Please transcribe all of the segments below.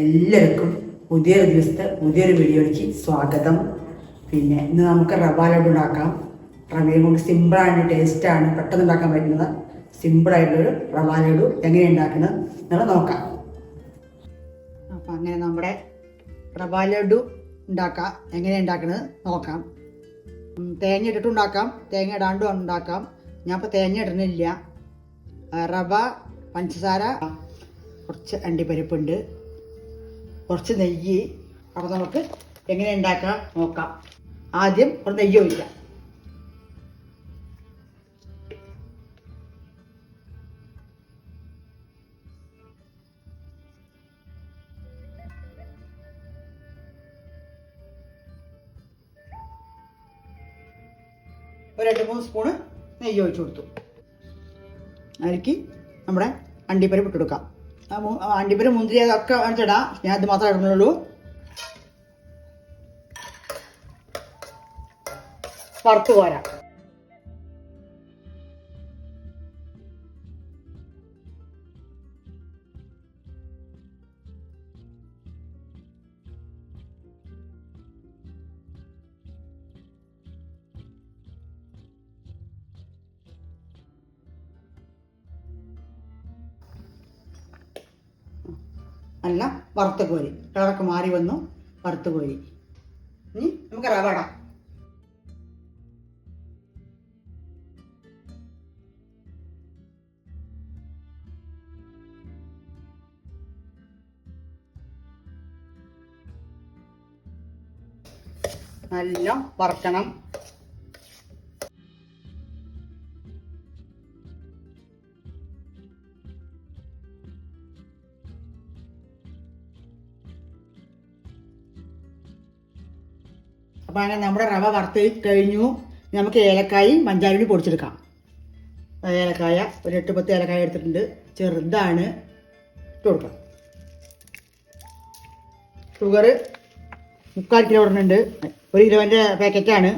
എല്ലാവർക്കും പുതിയൊരു ദിവസത്തെ പുതിയൊരു വീഡിയോയിലേക്ക് സ്വാഗതം. പിന്നെ ഇന്ന് നമുക്ക് റവ ലഡു ഉണ്ടാക്കാം. റവയും കൊണ്ട് സിമ്പിളാണ് ടേസ്റ്റാണ് പെട്ടെന്ന് ഉണ്ടാക്കാൻ പറ്റുന്നത്. സിമ്പിളായിട്ടുള്ളൊരു റവ ലഡു എങ്ങനെ ഉണ്ടാക്കുന്നത് നിങ്ങൾ നോക്കാം. അപ്പം അങ്ങനെ നമ്മുടെ റവ ലഡു ഉണ്ടാക്കാം. എങ്ങനെ ഉണ്ടാക്കുന്നത് നോക്കാം. തേങ്ങ ഇട്ടിട്ട് ഉണ്ടാക്കാം. തേങ്ങ ഇടാണ്ടും ഉണ്ടാക്കാം. ഞാൻ ഇപ്പോൾ തേങ്ങ ഇടണില്ല. റവ പഞ്ചസാര കുറച്ച് അണ്ടിപ്പരിപ്പുണ്ട്. കുറച്ച് നെയ്യ് അപ്പോൾ നമുക്ക് എങ്ങനെ ഉണ്ടാക്കാം നോക്കാം. ആദ്യം ഒരു നെയ്യ് ഒഴിക്കാം. ഒരു രണ്ട് മൂന്ന് സ്പൂണ് നെയ്യ് ഒഴിച്ചു കൊടുത്തു. അതിലേക്ക് നമ്മുടെ അണ്ടിപ്പരിപ്പ് ഇട്ട് അണ്ടിപ്പരിപ്പ് മുന്തിരി അതൊക്കെ കാണിച്ചിടാം ഞാൻ ഇത് മാത്രമേ ഇടുന്നുള്ളൂ. വറുത്ത് പോരാ നല്ല വറുത്ത കോരി കളറൊക്കെ മാറി വന്നു. വറുത്ത കോരി ഇനി നമുക്ക് റവട നല്ല വറക്കണം. അപ്പോൾ അങ്ങനെ നമ്മുടെ റവ വറുത്ത് കഴിഞ്ഞു. നമുക്ക് ഏലക്കായും പഞ്ചാരയും പൊടിച്ചെടുക്കാം. ഏലക്കായ ഒരു എട്ട് പത്ത് ഏലക്കായ എടുത്തിട്ടുണ്ട്. ചെറുതാണ്. ഇട്ട് കൊടുക്കാം. ഷുഗർ മുക്കാൽ കിലോ ഇടുന്നുണ്ട് ഒരു കിലോന്റെ പാക്കറ്റാണ്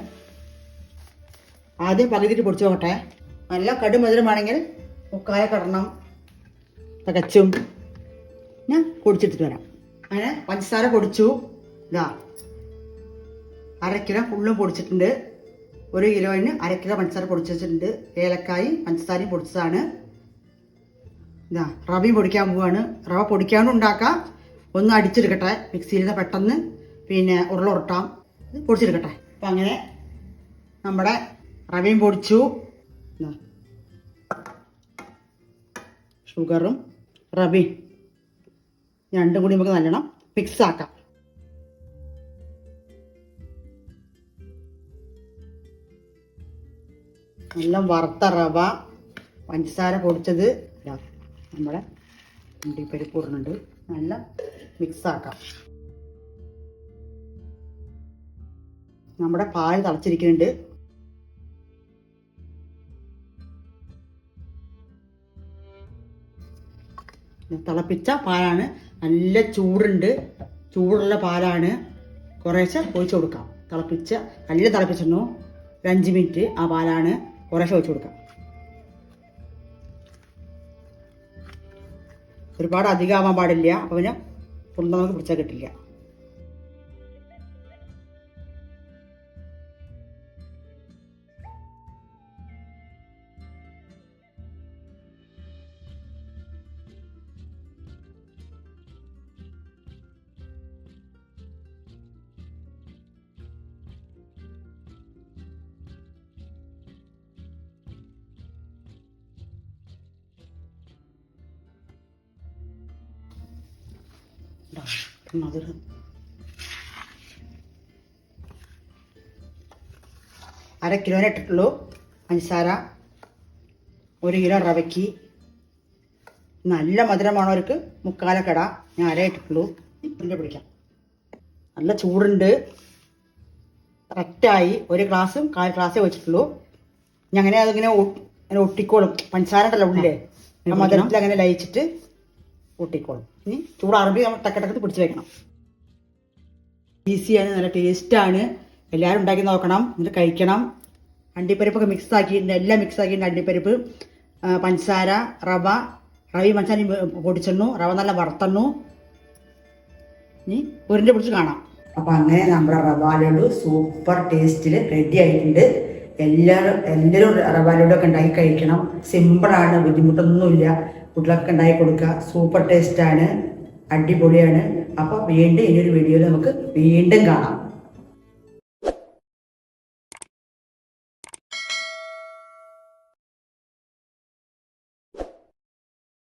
ആദ്യം പകുതിയിട്ട് പൊടിച്ചു നോക്കട്ടെ നല്ല കടുമധുരമാണെങ്കിൽ മുക്കായ കടണം തികച്ചും ഞാൻ പൊടിച്ചെടുത്തിട്ട് വരാം. അങ്ങനെ പഞ്ചസാര പൊടിച്ചു. ഇതാ. അര കിലോ ഫുള്ളും പൊടിച്ചിട്ടുണ്ട്. ഒരു കിലോയിന് അര കിലോ പഞ്ചസാര പൊടിച്ച് വെച്ചിട്ടുണ്ട്. ഏലക്കായും പഞ്ചസാരയും പൊടിച്ചതാണ്. ഇതാ റവയും പൊടിക്കാൻ പോവാണ്. റവ പൊടിക്കാണ്ടും ഉണ്ടാക്കാം. ഒന്ന് അടിച്ചെടുക്കട്ടെ മിക്സിയിൽ നിന്ന് പെട്ടെന്ന്. പിന്നെ ഉരുള ഉറട്ടാം ഇത് പൊടിച്ചെടുക്കട്ടെ അപ്പം അങ്ങനെ നമ്മുടെ റവയും പൊടിച്ചു. ഷുഗറും റവയും. രണ്ടും കൂടി നമുക്ക് നല്ലോണം മിക്സ് ആക്കാം. നല്ല വറുത്ത റവ പഞ്ചസാര പൊടിച്ചത് നമ്മുടെ അണ്ടിപ്പരിപ്പ് ഇടുന്നുണ്ട്. നല്ല മിക്സ് ആക്കാം. നമ്മുടെ പാൽ തളച്ചിരിക്കുന്നുണ്ട്. തിളപ്പിച്ച പാലാണ്. നല്ല ചൂടുണ്ട്. ചൂടുള്ള പാലാണ്. കുറേശ്ശെ ഒഴിച്ചു കൊടുക്കാം. തിളപ്പിച്ച നല്ല തിളപ്പിച്ചിരുന്നു. ഒരു അഞ്ച് മിനിറ്റ് ആ പാലാണ്. കുറേശ്ശെ വെച്ച് കൊടുക്കാം. ഒരുപാട് അധികമാകാൻ പാടില്ല. അപ്പോൾ പിന്നെ തൊണ്ട നമുക്ക് പിടിച്ചാൽ കിട്ടില്ല. മധുരം അര കിലോനെ ഇട്ടിട്ടുള്ളൂ. പഞ്ചസാര ഒരു കിലോ റവയ്ക്ക്. നല്ല മധുരമാണവർക്ക് മുക്കാലക്കട ഞാൻ അര ഇട്ടിട്ടുള്ളൂ. ഇതിന്റെ പിടിക്കാം. നല്ല ചൂടുണ്ട്. കറക്റ്റായി. ഒരു ഗ്ലാസ്സും കാൽ ഗ്ലാസ്സേ വെച്ചിട്ടുള്ളൂ. ഞാൻ അങ്ങനെ അതിങ്ങനെ ഒട്ടിക്കോളും. പഞ്ചസാര ഉണ്ടല്ലോ ഉള്ളിലെ. മധുരത്തിൽ അങ്ങനെ ലയിച്ചിട്ട് ഒട്ടിക്കോളും ഇനി ചൂടാറുമ്പി നമ്മൾ ടക്കടക്കത്ത് പിടിച്ച് വെക്കണം. ഈസിയാണ് നല്ല ടേസ്റ്റാണ്. എല്ലാവരും ഉണ്ടാക്കി നോക്കണം എന്നിട്ട് കഴിക്കണം. അണ്ടിപ്പരിപ്പൊക്കെ മിക്സ് ആക്കിയിട്ടുണ്ട് എല്ലാം മിക്സ് ആക്കിയിട്ടുണ്ട് അണ്ടിപ്പരിപ്പ് പഞ്ചസാര റവ. റവി പഞ്ചസാര പൊടിച്ചെണ്ണു റവ നല്ല വറുത്തണ്ണു ഇനി ഉരുണ്ട പിടിച്ച് കാണാം. അപ്പം അങ്ങനെ നമ്മുടെ റവ ലഡു സൂപ്പർ ടേസ്റ്റിൽ റെഡി ആയിട്ടുണ്ട്. എല്ലാവരും എല്ലാവരും റവ ലഡു ഒക്കെ ഉണ്ടാക്കി കഴിക്കണം. സിമ്പിളാണ് ബുദ്ധിമുട്ടൊന്നുമില്ല. കുട്ടികളൊക്കെ ഉണ്ടാക്കി കൊടുക്കുക. സൂപ്പർ ടേസ്റ്റാണ് അടിപൊളിയാണ്. അപ്പോൾ വീണ്ടും ഇനിയൊരു വീഡിയോയിൽ നമുക്ക് വീണ്ടും കാണാം.